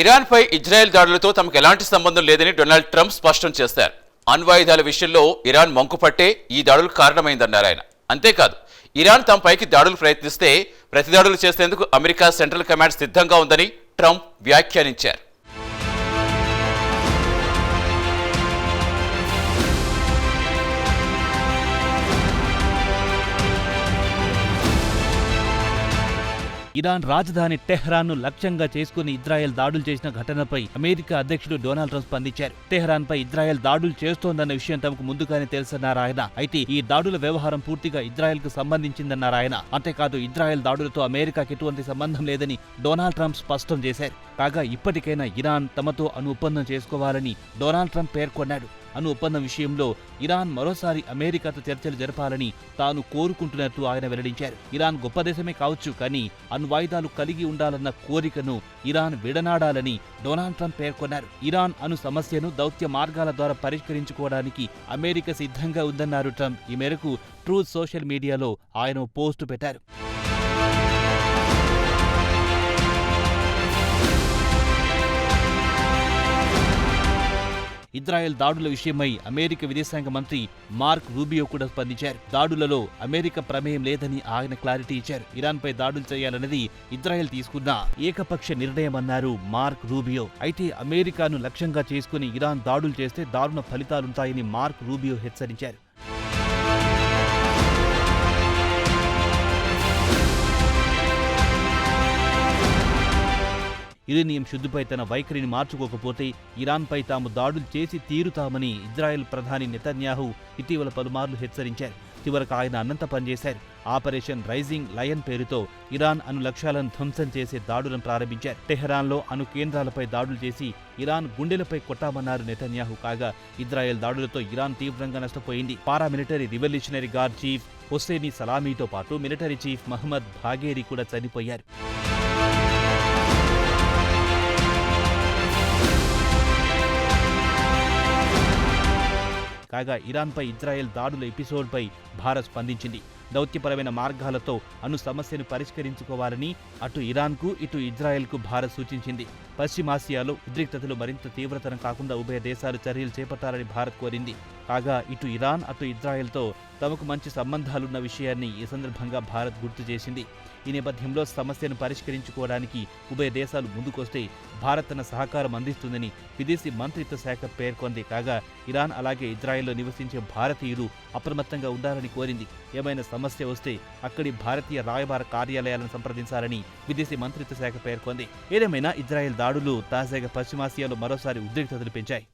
ఇరాన్పై Israel దాడులతో తమకు ఎలాంటి సంబంధం లేదని డొనాల్డ్ ట్రంప్ స్పష్టం చేశారు. అణ్వాయుధాల విషయంలో ఇరాన్ మొంకుపట్టే ఈ దాడులకు కారణమైందన్నారు ఆయన. అంతేకాదు ఇరాన్ తమపైకి దాడులు ప్రయత్నిస్తే ప్రతిదాడులు చేసేందుకు అమెరికా సెంట్రల్ కమాండ్ సిద్ధంగా ఉందని ట్రంప్ వ్యాఖ్యానించారు. ఇరాన్ రాజధాని టెహ్రాన్ను లక్ష్యంగా చేసుకుని ఇజ్రాయెల్ దాడులు చేసిన ఘటనపై అమెరికా అధ్యక్షుడు డొనాల్డ్ ట్రంప్ స్పందించారు. టెహ్రాన్ పై ఇజ్రాయెల్ దాడులు చేస్తోందన్న విషయం తమకు ముందుగానే తెలుసన్నారు ఆయన. అయితే ఈ దాడుల వ్యవహారం పూర్తిగా ఇజ్రాయెల్కు సంబంధించిందన్నారు ఆయన. అంతేకాదు ఇజ్రాయెల్ దాడులతో అమెరికాకి ఎటువంటి సంబంధం లేదని డొనాల్డ్ ట్రంప్ స్పష్టం చేశారు. కాగా ఇప్పటికైనా ఇరాన్ తమతో అను ఒప్పందం చేసుకోవాలని డొనాల్డ్ ట్రంప్ పేర్కొన్నాడు. అను ఒప్పందం విషయంలో ఇరాన్ మరోసారి అమెరికాతో చర్చలు జరపాలని తాను కోరుకుంటున్నట్టు ఆయన వెల్లడించారు. ఇరాన్ గొప్ప దేశమే కావచ్చు కానీ అణ్వాయుధాలు కలిగి ఉండాలన్న కోరికను ఇరాన్ విడనాడాలని డొనాల్డ్ ట్రంప్ పేర్కొన్నారు. ఇరాన్ అను సమస్యను దౌత్య మార్గాల ద్వారా పరిష్కరించుకోవడానికి అమెరికా సిద్ధంగా ఉందన్నారు ట్రంప్. ఈ మేరకు ట్రూత్ సోషల్ మీడియాలో ఆయన పోస్టు పెట్టారు. ఇజ్రాయెల్ దాడుల విషయమై అమెరికా విదేశాంగ మంత్రి మార్క్ రూబియో కూడా స్పందించారు. దాడులలో అమెరికా ప్రమేయం లేదని ఆయన క్లారిటీ ఇచ్చారు. ఇరాన్పై దాడులు చేయాలన్నది ఇజ్రాయెల్ తీసుకున్న ఏకపక్ష నిర్ణయమన్నారు మార్క్ రూబియో. అయితే అమెరికాను లక్ష్యంగా చేసుకుని ఇరాన్ దాడులు చేస్తే దారుణ ఫలితాలుంటాయని మార్క్ రూబియో హెచ్చరించారు. యురేనియం శుద్ధిపై తన వైఖరిని మార్చుకోకపోతే ఇరాన్పై తాము దాడులు చేసి తీరుతామని ఇజ్రాయెల్ ప్రధాని నెతన్యాహు ఇటీవల పలుమార్లు హెచ్చరించారు. చివరకు ఆయన అన్నంత పనిచేశారు. ఆపరేషన్ రైజింగ్ లయన్ పేరుతో ఇరాన్ అను లక్ష్యాలను ధ్వంసం చేసే దాడులను ప్రారంభించారు. టెహరాన్లో అణు కేంద్రాలపై దాడులు చేసి ఇరాన్ గుండెలపై కొట్టామన్నారు నెతన్యాహు. కాగా ఇజ్రాయెల్ దాడులతో ఇరాన్ తీవ్రంగా నష్టపోయింది. Paramilitary revolutionary guard chief Hosseini సలామీతో పాటు మిలిటరీ చీఫ్ మహమ్మద్ భాగేరి కూడా చనిపోయారు. కాగా ఇరాన్పై ఇజ్రాయెల్ దాడుల ఎపిసోడ్పై భారత్ స్పందించింది. దౌత్యపరమైన మార్గాలతో అను సమస్యను పరిష్కరించుకోవాలని అటు ఇరాన్కు ఇటు ఇజ్రాయెల్కు భారత్ సూచించింది. పశ్చిమాసియాలో ఉద్రిక్తతలు మరింత తీవ్రతరం కాకుండా ఉభయ దేశాలు చర్యలు చేపట్టాలని భారత్ కోరింది. కాగా ఇటు ఇరాన్ అటు ఇజ్రాయెల్తో తమకు మంచి సంబంధాలున్న విషయాన్ని ఈ సందర్భంగా భారత్ గుర్తు చేసింది. ఈ నేపథ్యంలో సమస్యను పరిష్కరించుకోవడానికి ఉభయ దేశాలు ముందుకొస్తే భారత్ తన సహకారం అందిస్తుందని విదేశీ మంత్రిత్వ శాఖ పేర్కొంది. కాగా ఇరాన్ అలాగే ఇజ్రాయెల్లో నివసించే భారతీయులు అప్రమత్తంగా ఉండాలని కోరింది. ఏమైనా సమస్య వస్తే అక్కడి భారతీయ రాయబార కార్యాలయాలను సంప్రదించాలని విదేశీ మంత్రిత్వ శాఖ పేర్కొంది. ఏదేమైనా ఇజ్రాయెల్ దాడులు తాజాగా పశ్చిమాసియాలో మరోసారి ఉద్రిక్తతలు పెంచాయి.